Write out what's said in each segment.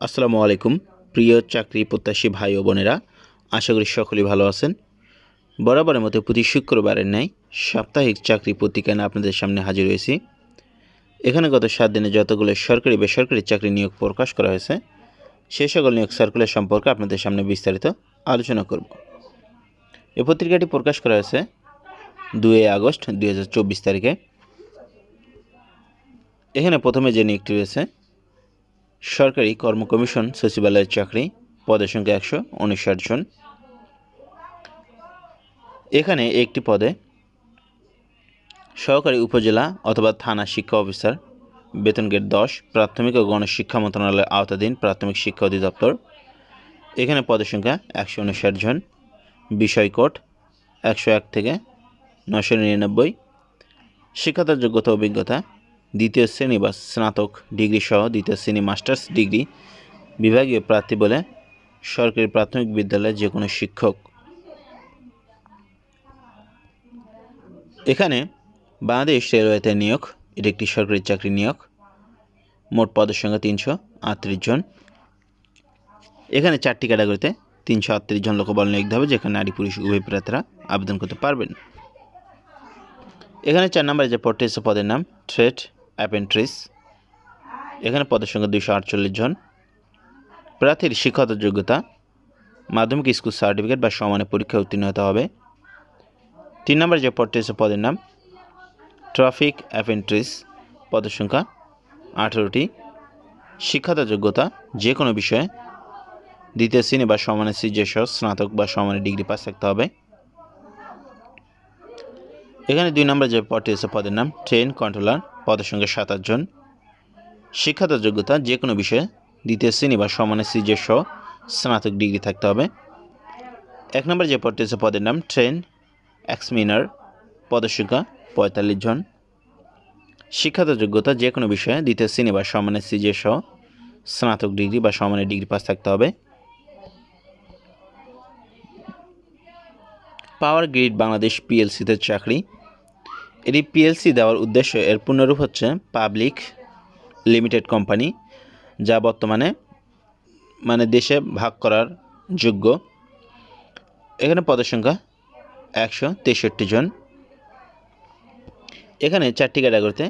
আসসালামু আলাইকুম, প্রিয় চাকরি প্রত্যাশী ভাই ও বোনেরা, আশা করি সকলেই ভালো আছেন। বরাবরের মতো প্রতি শুক্রবারের ন্যায় সাপ্তাহিক চাকরি পত্রিকা নিয়ে আপনাদের সামনে হাজির হয়েছি। এখানে গত সাত দিনে যতগুলো সরকারি বেসরকারি চাকরি নিয়োগ প্রকাশ করা হয়েছে সেই সকল নিয়োগ সার্কুলার সম্পর্কে আপনাদের সামনে বিস্তারিত আলোচনা করব। এই পত্রিকাটি প্রকাশ করা হয়েছে দুই আগস্ট দু হাজার চব্বিশ তারিখে। এখানে প্রথমে যে নিয়োগটি রয়েছে সরকারি কর্ম কমিশন সচিবালয়ের চাকরি, পদের সংখ্যা একশো উনষাট জন। এখানে একটি পদে সহকারী উপজেলা অথবা থানা শিক্ষা অফিসার, বেতন গেট দশ, প্রাথমিক ও গণশিক্ষা মন্ত্রণালয়ের আওতাধীন প্রাথমিক শিক্ষা অধিদপ্তর। এখানে পদের সংখ্যা একশো উনষাট জন। বিষয় কোড একশো এক থেকে নশো নিরানব্বই। শিক্ষাতার যোগ্যতা অভিজ্ঞতা দ্বিতীয় শ্রেণি বা স্নাতক ডিগ্রি সহ দ্বিতীয় শ্রেণি মাস্টার্স ডিগ্রি বিভাগীয় প্রার্থী বলে সরকারি প্রাথমিক বিদ্যালয়ের যে কোনো শিক্ষক। এখানে বাংলাদেশ রেলওয়েতে নিয়োগ, এটি একটি সরকারি চাকরি নিয়োগ, মোট পদের সংখ্যা তিনশো আটত্রিশ জন। এখানে চারটি ক্যাটাগরিতে তিনশো আটত্রিশ জন লোকবল নিয়োগ হবে, যেখানে নারী, পুরুষ, উভয় প্রার্থীরা আবেদন করতে পারবেন। এখানে চার নম্বরে যে পদটি পদের নাম ট্রেড অ্যাপেন্ট্রিস। এখানে পদের সংখ্যা দুইশো আটচল্লিশ জন। প্রার্থীর শিক্ষাগত যোগ্যতা, মাধ্যমিক স্কুল সার্টিফিকেট বা সমানে পরীক্ষা উত্তীর্ণ হতে হবে। তিন নম্বরে যে পদটি এসে পদের নাম ট্রাফিক অ্যাপেন্ট্রিস। পদের সংখ্যা আঠেরোটি। শিক্ষাগত যোগ্যতা, যে কোনো বিষয়ে দ্বিতীয় শ্রেণি বা সমানের সিজে সহ স্নাতক বা সমানে ডিগ্রি পাস থাকতে হবে। এখানে দুই নম্বরে যে পদটি এসে পদের নাম ট্রেন কন্ট্রোলার। পদের সঙ্গে সাতাশ জন শিক্ষাগত যোগ্যতা যে কোনো বিষয়ে দ্বিতীয় শ্রেণি বা সমানের সিজে সহ স্নাতক ডিগ্রি থাকতে হবে। এক নম্বরে যে পদটি এসে পদের নাম ট্রেন এক্সমিনার। সংখ্যা পঁয়তাল্লিশ জন। শিক্ষাগত যোগ্যতা যে কোনো বিষয়ে দ্বিতীয় শ্রেণি বা সমানের সিজে সহ স্নাতক ডিগ্রি বা সমানের ডিগ্রি পাস থাকতে হবে। পাওয়ার গ্রিড বাংলাদেশ পিএলসিতে চাকরি। এটি পিএলসি দেওয়ার উদ্দেশ্য। এর পূর্ণরূপ হচ্ছে পাবলিক লিমিটেড কোম্পানি যা বর্তমানে মানে দেশে ভাগ করার যোগ্য। এখানে পদের সংখ্যা একশো তেষট্টি জন। এখানে চারটি ক্যাটাগরিতে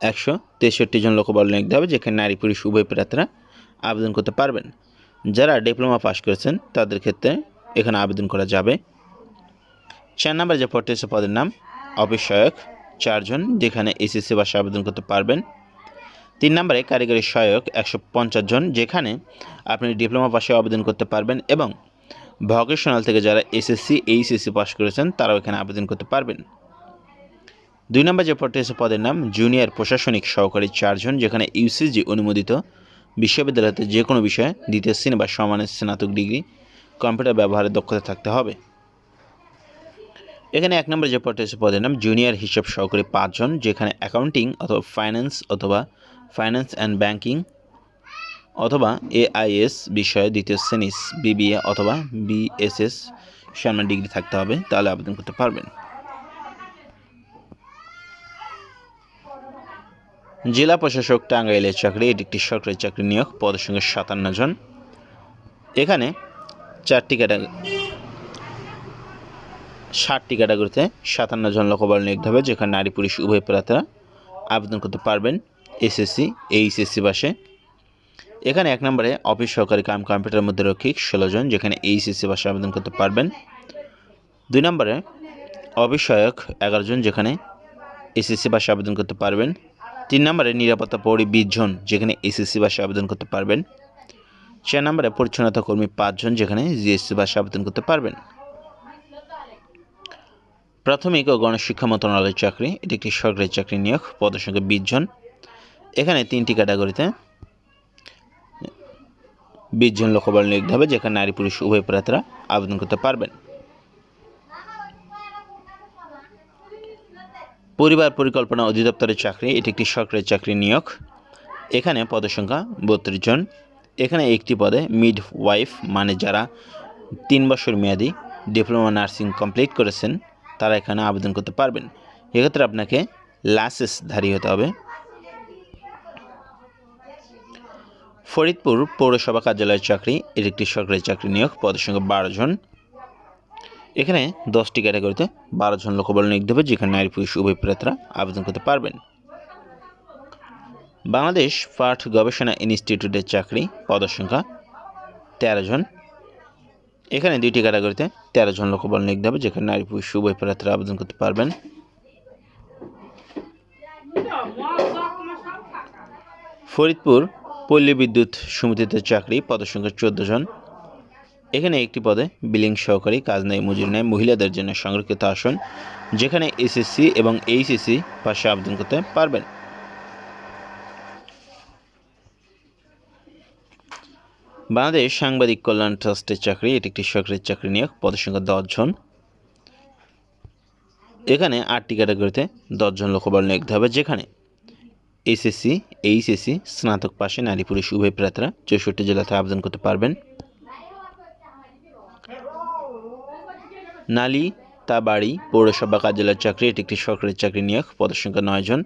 একশো তেষট্টি জন লোকবল নিয়োগ হবে, যেখানে নারী, পুরুষ, উভয় প্রার্থীরা আবেদন করতে পারবেন। যারা ডিপ্লোমা পাস করেছেন, তাদের ক্ষেত্রে এখানে আবেদন করা যাবে। চার নম্বর যে পদটি পদের নাম সহায়ক চারজন যেখানে এসএসসি বাসে আবেদন করতে পারবেন। তিন নম্বরে কারিগরি সহায়ক একশো পঞ্চাশ জন, যেখানে আপনি ডিপ্লোমা পাশে আবেদন করতে পারবেন এবং ভকেশনাল থেকে যারা এসএসসি, এইচএসসি পাশ করেছেন, তারাও এখানে আবেদন করতে পারবেন। দুই নম্বর যে পদটি পদের নাম জুনিয়র প্রশাসনিক সহকারী চারজন, যেখানে ইউসিজি অনুমোদিত বিশ্ববিদ্যালয়তে যে কোনো বিষয়ে দ্বিতীয় শ্রেণি বা সমানের স্নাতক ডিগ্রি, কম্পিউটার ব্যবহারের দক্ষতা থাকতে হবে। এখানে এক নম্বর যে পদটি আছে পদের নাম জুনিয়র হিসাব সহকারী পাঁচজন, যেখানে অ্যাকাউন্টিং অথবা ফাইন্যান্স অথবা ফাইন্যান্স অ্যান্ড ব্যাংকিং অথবা এআইএস বিষয়ে দ্বিতীয় শ্রেণি বিবিএ অথবা বিএসএস সম্মান ডিগ্রি থাকতে হবে, তাহলে আবেদন করতে পারবেন। জেলা প্রশাসক টাঙ্গাইলের চাকরি, এটি একটি সরকারি চাকরি নিয়োগ, পদের সঙ্গে সাতান্ন জন। এখানে চারটি ক্যাটাগরি ষাটটি ক্যাটাগরিতে সাতান্ন জন লোকবল নিয়োগ হবে, যেখানে নারী, পুরুষ, উভয় প্রার্থীরা আবেদন করতে পারবেন এসএসসি এইচএসসি বাসে এখানে এক নম্বরে অফিস সহকারী কাম কম্পিউটার মধ্যে রক্ষিক ষোলো জন, যেখানে এইচএসসি বাসে আবেদন করতে পারবেন। দুই নম্বরে সহায়ক এগারো জন, যেখানে এসএসসি বাসে আবেদন করতে পারবেন। তিন নম্বরে নিরাপত্তা পৌরী বিশ জন, যেখানে এসএসসি বাসে আবেদন করতে পারবেন। চার নম্বরে পরিচ্ছন্নতা কর্মী পাঁচজন যেখানে জিএসসি বাসে আবেদন করতে পারবেন। প্রাথমিক ও গণশিক্ষা মন্ত্রণালয়ের চাকরি, এটি একটি সরকারি চাকরি নিয়োগ, পদের সংখ্যা বিশ জন। এখানে তিনটি ক্যাটাগরিতে বিশ জন লোকবল নিয়োগ হবে, যেখানে নারী, পুরুষ, উভয় প্রার্থীরা আবেদন করতে পারবেন। পরিবার পরিকল্পনা অধিদপ্তরের চাকরি, এটি একটি সরকারি চাকরি নিয়োগ। এখানে পদের সংখ্যা বত্রিশ জন। এখানে একটি পদে মিড ওয়াইফ মানে যারা তিন বছর মেয়াদি ডিপ্লোমা নার্সিং কমপ্লিট করেছেন। তারা এখানে আবেদন করতে পারবেন। এক্ষেত্রে আপনাকে লাইসেন্সধারী হতে হবে। ফরিদপুর পৌরসভা কার্যালয়ের চাকরি, এর একটি সরকারি চাকরি নিয়োগ, পদের সংখ্যা বারো জন। এখানে দশটি ক্যাটাগরিতে বারো জন লোকবল নিয়োগ দেবে, যেখানে নারী, পুরুষ, উভয় প্রার্থীরা আবেদন করতে পারবেন। বাংলাদেশ পাঠ গবেষণা ইনস্টিটিউটের চাকরি, পদের সংখ্যা তেরো জন। এখানে দুইটি ক্যাটাগরিতে তেরো জন লোকবল নিয়োগ দেবে, যেখানে নারী, পুরুষ, উভয় প্রার্থীরা আবেদন করতে পারবেন। ফরিদপুর পল্লী বিদ্যুৎ সমিতিতে চাকরি পদসংখ্যা চোদ্দ জন। এখানে একটি পদে বিলিং সহকারী, কাজ নেই, মজুরি নেয় মহিলাদের জন্য সংরক্ষিত আসন, যেখানে এসএসসি এবং এইচএসসি পাশে আবেদন করতে পারবেন। বাংলাদেশ সাংবাদিক কল্যাণ ট্রাস্টের চাকরি, এটি একটি সরকারি চাকরি নিয়োগ পদসংখ্যা দশজন এখানে আটটি ক্যাটাগরিতে দশজন লোকবল নিয়োগ হবে, যেখানে এসএসসি, এইচএসসি, স্নাতক পাশে নারী, পুরুষ, উভয় প্রার্থীরা চৌষট্টি জেলাতে আবেদন করতে পারবেন। নালী তা বাড়ি পৌরসভা কার্যালয়ের চাকরি, এটি একটি সরকারি চাকরি নিয়োগ, পদের সংখ্যা নয় জন।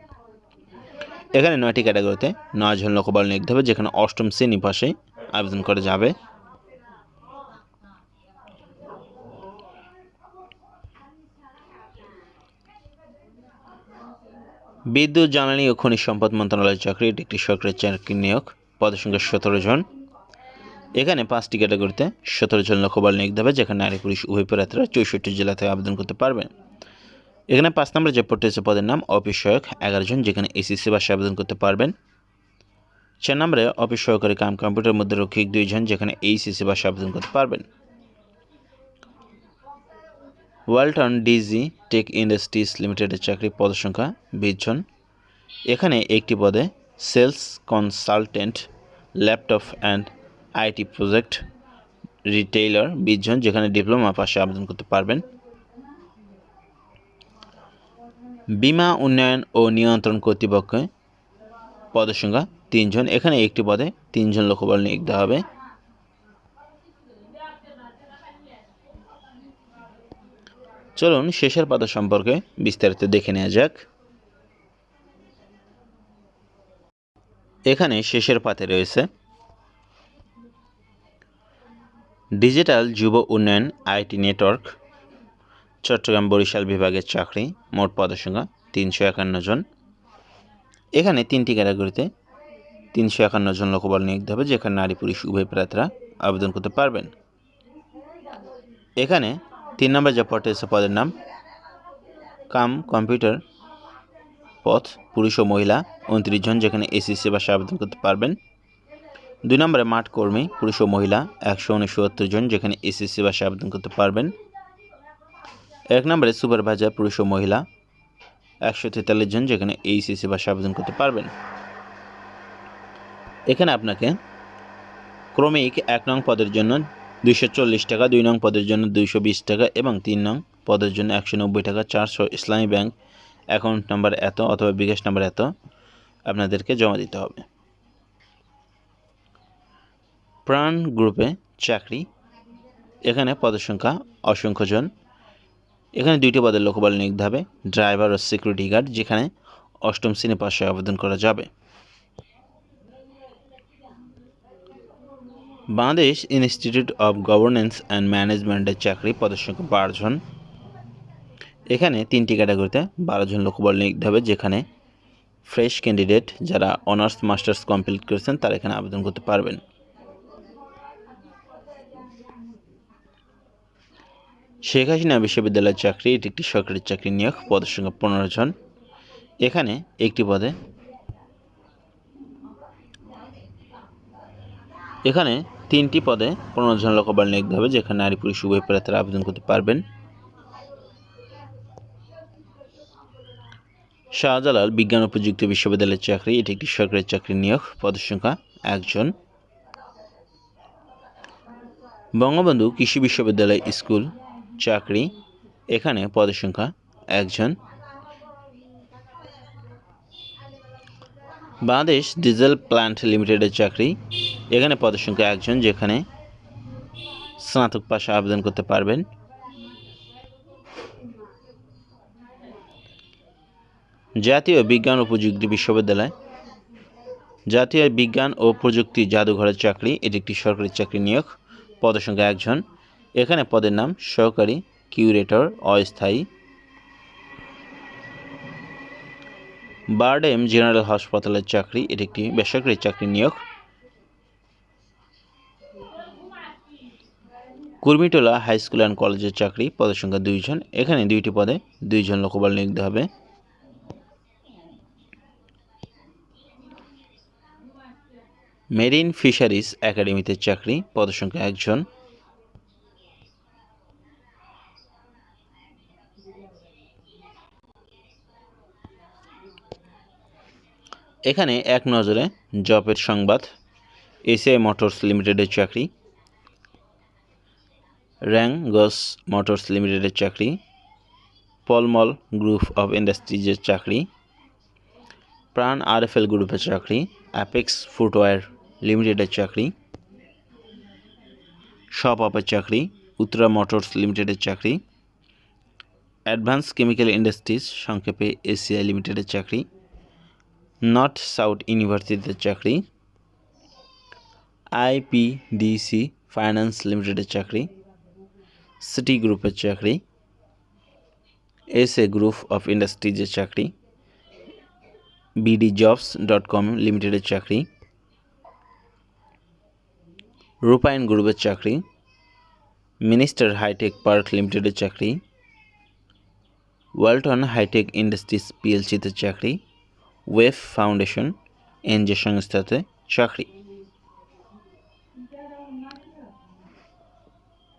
এখানে নয়টি ক্যাটাগরিতে নয় জন লোকবল নিয়োগ হবে, যেখানে অষ্টম শ্রেণি পাশে আবেদন করা যাবে। বিদ্যুৎ, জ্বালানি ও খনিজ সম্পদ মন্ত্রণালয়ের চাকরি একটি সরকারি চাকরি নিয়োগ, পদের সংখ্যা সতেরো জন। এখানে পাঁচটি ক্যাটাগরিতে সতেরো জন লোকবল নিয়োগ দেবে, যেখানে নারী, পুরুষ, উভয় প্রার্থীরা চৌষট্টি জেলা থেকে আবেদন করতে পারবেন। এখানে পাঁচ নম্বরে যে হচ্ছে পদের নাম অফিস সহায়ক এগারো জন, যেখানে এসিসি ভাষায় আবেদন করতে পারবেন। চার নম্বরে অফিস সহকারী কাম কম্পিউটার মধ্যে রক্ষিক দুইজন যেখানে এইচএসি ভাষায় আবেদন করতে পারবেন। ওয়ালটন ডিজি টেক ইন্ডাস্ট্রিজ লিমিটেডের চাকরি পদসংখ্যা বিশ জন। এখানে একটি পদে sales consultant, laptop and IT project retailer বিশ জন যেখানে ডিপ্লোমা পাশে আবেদন করতে পারবেন। বিমা উন্নয়ন ও নিয়ন্ত্রণ কর্তৃপক্ষে পদসংখ্যা তিনজন, এখানে একটি পদে তিনজন লোকবল নিয়োগ দেওয়া হবে। চলুন শেষের পাতা সম্পর্কে বিস্তারিত দেখে নেওয়া যাক। এখানে শেষের পাতে রয়েছে ডিজিটাল যুব উন্নয়ন, আইটি নেটওয়ার্ক, চট্টগ্রাম বরিশাল বিভাগের চাকরি, মোট পদসংখ্যা তিনশো একান্ন জন। এখানে তিনটি ক্যাটাগরিতে তিনশো একান্ন জন লোকবল নিয়োগ হবে যেখানে নারী, পুরুষ, উভয় প্রার্থীরা আবেদন করতে পারবেন। এখানে তিন নম্বর যে পদটি আছে, পদের নাম কাম, কম্পিউটার, পথ, পুরুষ ও মহিলা, উনত্রিশ জন, যেখানে এসিসি ভাষা আবেদন করতে পারবেন। দুই নম্বরে মাঠ কর্মী, পুরুষ ও মহিলা, একশো উনসত্তর জন, যেখানে এসিসি ভাষা আবেদন করতে পারবেন। এক নম্বরে সুপারভাইজার, পুরুষ ও মহিলা, একশো তেতাল্লিশ জন, যেখানে এইচএসি ভাষা আবেদন করতে পারবেন। এখানে আপনাকে ক্রমিক এক নং পদের জন্য দুইশো চল্লিশ টাকা, দুই নং পদের জন্য দুইশো বিশ টাকা এবং তিন নং পদের জন্য একশো নব্বই টাকা, চারশো ইসলামী ব্যাংক অ্যাকাউন্ট নাম্বার এত অথবা বিকাশ নাম্বার এত আপনাদেরকে জমা দিতে হবে। প্রাণ গ্রুপে চাকরি, এখানে পদের সংখ্যা অসংখ্যজন এখানে দুইটি পদের লোকবল নিয়োগ হবে, ড্রাইভার ও সিকিউরিটি গার্ড, যেখানে অষ্টম শ্রেণি পাশে আবেদন করা যাবে। Bangladesh institute of governance and ম্যানেজমেন্টের চাকরি পদের সংখ্যা বারো জন। এখানে তিনটি ক্যাটাগরিতে বারো জন লোকবল দিতে হবে, যেখানে ফ্রেশ ক্যান্ডিডেট যারা অনার্স মাস্টার্স কমপ্লিট করেছেন, তারা এখানে আবেদন করতে পারবেন। শেখ হাসিনা বিশ্ববিদ্যালয়ের চাকরি, এটি একটি সরকারি চাকরি নিয়োগ পদের সংখ্যা পনেরো জন। এখানে একটি পদে এখানে তিনটি পদে পনেরো জন লোকবল নিয়োগ হবে যেখানে নারী পুরুষ উভয় প্রার্থীরা আবেদন করতে পারবেন। শাহজালাল বিজ্ঞান ও প্রযুক্তি বিশ্ববিদ্যালয়ের চাকরি, এটি একটি সরকারি চাকরি নিয়োগ, পদের সংখ্যা একজন। বঙ্গবন্ধু কৃষি বিশ্ববিদ্যালয় স্কুল, চাকরি, এখানে পদের সংখ্যা একজন। বাংলাদেশ ডিজেল প্ল্যান্ট লিমিটেডের চাকরি এখানে পদের সংখ্যা একজন, যেখানে স্নাতক পাশে আবেদন করতে পারবেন। জাতীয় বিজ্ঞান ও প্রযুক্তি বিশ্ববিদ্যালয়। জাতীয় বিজ্ঞান ও প্রযুক্তি জাদুঘরের চাকরি, এটি একটি সরকারি চাকরি নিয়োগ। পদের সংখ্যা একজন। এখানে পদের নাম সহকারী কিউরেটর, অস্থায়ী। বারডেম জেনারেল হাসপাতালের চাকরি, এটি একটি বেসরকারি চাকরি নিয়োগ। কুর্মিটোলা হাই স্কুল অ্যান্ড কলেজের চাকরি, পদের সংখ্যা দুইজন। এখানে দুইটি পদে দুইজন লোকবল নিয়োগ হবে। মেরিন ফিশারিজ একাডেমিতে চাকরি, পদের সংখ্যা একজন। এখানে এক নজরে জবের সংবাদ, এসিআই মোটরস লিমিটেডের চাকরি। র্যাঙ্গস মোটরস লিমিটেডের চাকরি, পলমল গ্রুপ অফ ইন্ডাস্ট্রিজের চাকরি, প্রাণ আরএফএল গ্রুপের চাকরি, অ্যাপেক্স ফুটওয়্যার লিমিটেডের চাকরি, শপ আপের চাকরি, উত্তরা মোটরস লিমিটেডের চাকরি, অ্যাডভান্স কেমিক্যাল ইন্ডাস্ট্রিজ সংক্ষেপে এসিআই লিমিটেডের চাকরি, নর্থ সাউথ ইউনিভার্সিটিতে চাকরি, আইপিডিসি ফাইন্যান্স লিমিটেডের চাকরি সিটি গ্রুপের চাকরি এস এ গ্রুপ অফ ইন্ডাস্ট্রিজের চাকরি বিডি জবস ডট কম লিমিটেডের চাকরি রূপায়ণ গ্রুপের চাকরি মিনিস্টার হাইটেক পার্ক লিমিটেডের চাকরি ওয়ালটন হাইটেক ইন্ডাস্ট্রিজ পিএলসিতে চাকরি ওয়েভ ফাউন্ডেশন এনজে সংস্থাতে চাকরি।